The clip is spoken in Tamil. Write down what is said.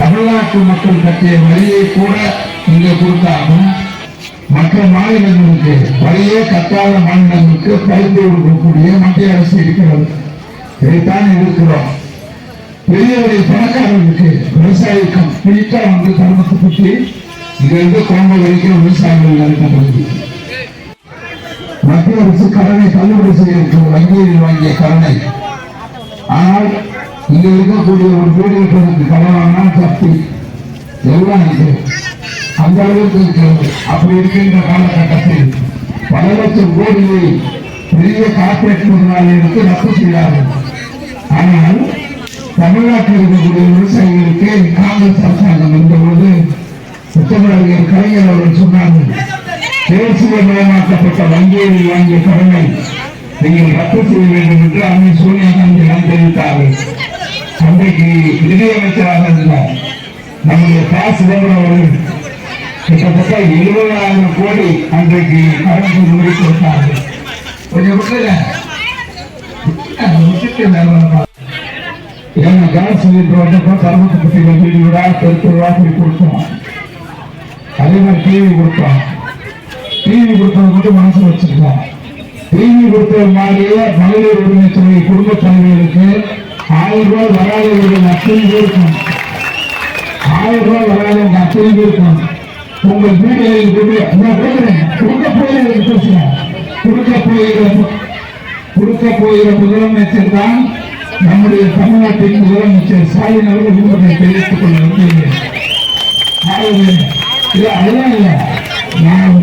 தமிழ்நாட்டு மக்கள் கட்டிய வரியை கூட இங்க கொடுத்தாலும் மற்ற மாநிலங்களுக்கு வரியே கட்டாத மாநிலங்களுக்கு பரிந்து கொடுக்கக்கூடிய மத்திய அரசு இருக்கிறது. இதைத்தான் இருக்கிறோம் பெரிய பெரிய பணக்காரர்களுக்கு விவசாயிக்கும் நீட்டா வந்து தர்மத்தை பற்றி இங்கிருந்து குழம்பு வரைக்கும் விவசாயிகள் நடத்தப்படுது மத்திய அரசு கடனை தள்ளுபடி செய்திருக்கிறது வங்கியில் வாங்கிய கடனை. ஆனால் இங்க இருக்கக்கூடிய ஒரு வீடு கட்டுறதுக்கு கடன் தப்பி எல்லாம் இருக்கு அந்த அளவுக்கு இருக்கிறது அப்படி இருக்கின்ற காலகட்டத்தில் பல லட்சம் கோடியை பெரிய கார்பரேட் முதலாளிகளுக்கு ரத்து செய்தார்கள் ஆனால் தமிழ்நாட்டில் இருக்கக்கூடிய விவசாயிகளுக்கு காங்கிரஸ் அரசாங்கம் வந்தபோது முத்தமிழர் கலைஞர் அவர்கள் சொன்னார்கள் தேசிய மயமாக்கப்பட்ட வங்கியில் வாங்கிய கடனை நீங்கள் ரத்து செய்ய வேண்டும் என்று அன்னை சோனியா காந்தி தெரிவித்தார்கள் அன்றைக்கு நிதியமைச்சராக இருந்தார் நம்முடைய பா சிதம்பரம் அவர்கள் கிட்டத்தட்ட எழுபதாயிரம் கோடி அன்றைக்கு கடன் முறை கொடுத்தார்கள் கொஞ்சம் விட்டுல விட்டுட்டு கேஸ் சிலிண்டர் வந்தப்போ கருமத்து வீடு வீடா தெருக்கு வாசல் கொடுத்தோம். அதே மாதிரி டிவி கொடுத்தோம். டிவி கொடுத்தது மட்டும் மனசு வச்சிருக்கோம். டிவி கொடுத்தது மாதிரியே மகளிர் உரிமை துறை குடும்ப தலைவர்களுக்கு ஆயிரம் ரூபாய் வராதவர்கள் அத்தனை பேருக்கும் ஆயிரம் ரூபாய் வராதவங்க அத்தனை பேருக்கும் உங்கள் வீடுகளில் கொண்டு கொடுக்க போகிற பேசுகிறேன் கொடுக்க போகிற கொடுக்க போகிற முதலமைச்சர் தான் நம்முடைய தமிழ்நாட்டின் முதலமைச்சர். ஸ்டாலின் அவர்கள் உங்களை தெரிவித்துக் கொள்ள விரும்புகிறேன். அதெல்லாம் இல்லை. நான்